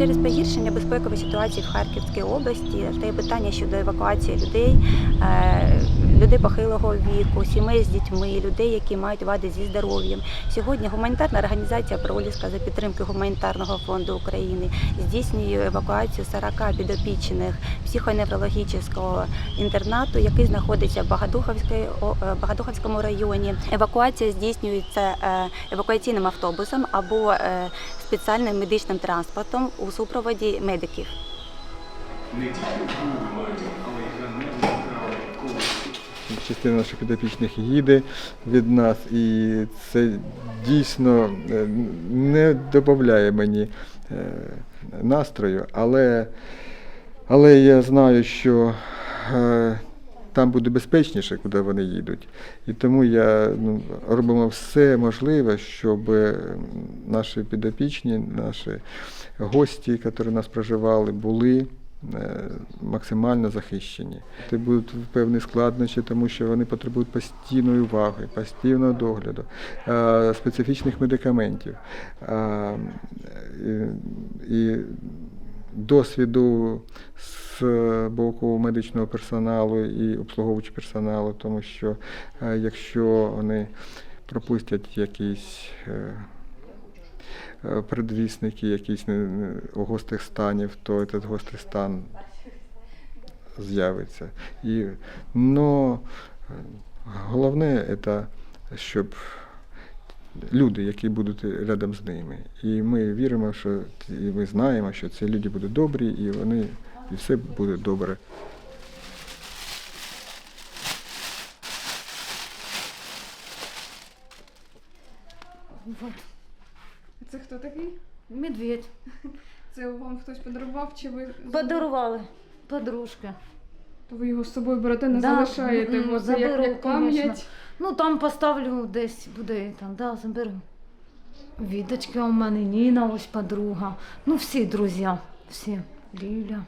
Через погіршення безпекової ситуації в Харківській області та й питання щодо евакуації людей, е, людей похилого віку, сімей з дітьми, людей, які мають вади зі здоров'ям. Сьогодні гуманітарна організація Проліска за підтримки гуманітарного фонду України здійснює евакуацію 40 підопічних психоневрологічного інтернату, який знаходиться в е, Багадуховському районі. Евакуація здійснюється е, евакуаційним автобусом або е, спеціальним медичним транспортом у супроводі медиків. Не тільки мають, але й ганебно вкрали колись. Частина наших підопічних їде від нас, і це дійсно е, не додає мені е, настрою, але, але я знаю, що е, там буде безпечніше, куди вони їдуть. І тому я ну, робимо все можливе, щоб наші підопічні, наші гості, які у нас проживали, були максимально захищені. Це будуть певні складнощі, тому що вони потребують постійної уваги, постійного догляду, е, специфічних медикаментів. Е, І, досвіду з боку медичного персоналу і обслуговуючого персоналу, тому що е, якщо вони пропустять якісь е, е, предвісники, якісь гострих станів, то цей гострий стан з'явиться. І, но е, головне це, щоб люди, які будуть рядом з ними. І ми віримо, що і ми знаємо, що ці люди будуть добрі, і вони і все буде добре. Це хто такий? Медведь. Це вам хтось подарував, чи ви Подарували. Подружка. То ви його з собою берете, не Да, залишаєте, м, бо це як, заберу, як пам'ять. конечно. Ну там поставлю десь буде там, да, заберу. Відочка у мене, Ніна, ось подруга. Ну всі друзі, всі. Ліля.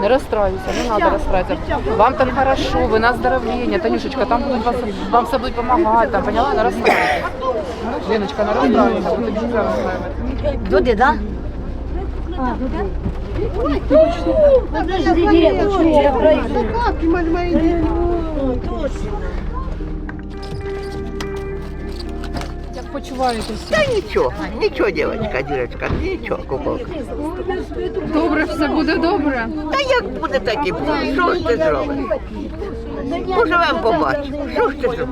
Не расстраивайся, не надо расстраиваться. Вам там хорошо, вы на оздоровление, Танюшечка, там будут вас, вам все будут помогать, там, поняла? Не расстраивайтесь. Леночка, не расстраивайся, вы тут нельзя расстраиваться. Люди, да? Як почуваєтеся? Да ничего, ничего, девочка, дірочка, нічого, куколка. Добре, все буде добре. Та як буде, так і буде. Що ж ти зробиш? Поживемо, побачимо. Що ж ти?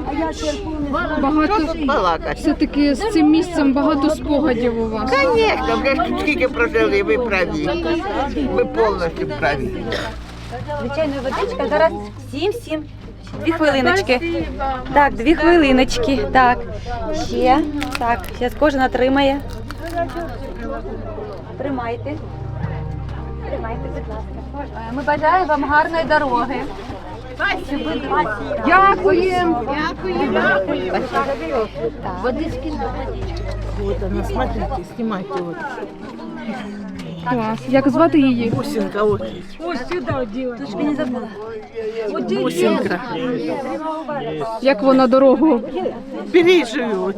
Багато Балакати. все-таки з цим місцем багато спогадів у вас. Звісно, вже ж тут скільки прожили, ви праві. Ви повністю праві. Звичайно, водичка. Зараз всім, всім. Дві хвилиночки. Так, дві хвилиночки. Так. Ще. Так, зараз кожен отримає. Тримайте. Тримайте, будь ласка. Ми бажаємо вам гарної дороги. Дякуємо. Дякуємо. Водички. Вот она, смотрите, снимайте вот. Клас. Як звати її? Бусинка, вот. Точки не забула. Бусинка. Як вона дорогу? Переживет.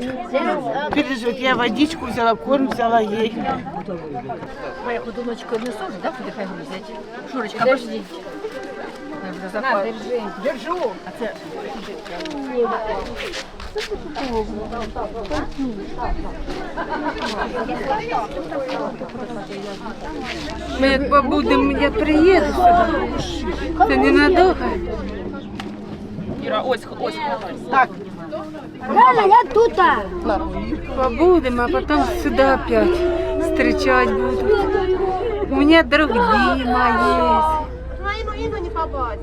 Переживет. Я водичку взяла, корм взяла ей. Моя подумочка не сможет, да, куди хай грузять? Шурочка, подожди. На, держи. Держу. А це... Ми як побудемо, я приїду сюди. Це ненадовго. Іра, ось, ось. Побудемо, а потом сюда опять встречать будут. У меня друг Дима есть.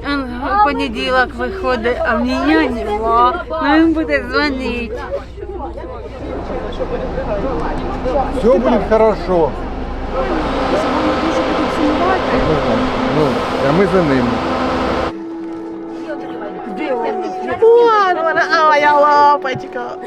Он в понеділок виходить, а в мене нема. Ну він буде дзвонити. Все буде хорошо. Ну, а ми за ними. Вон вона, а моя лапочка.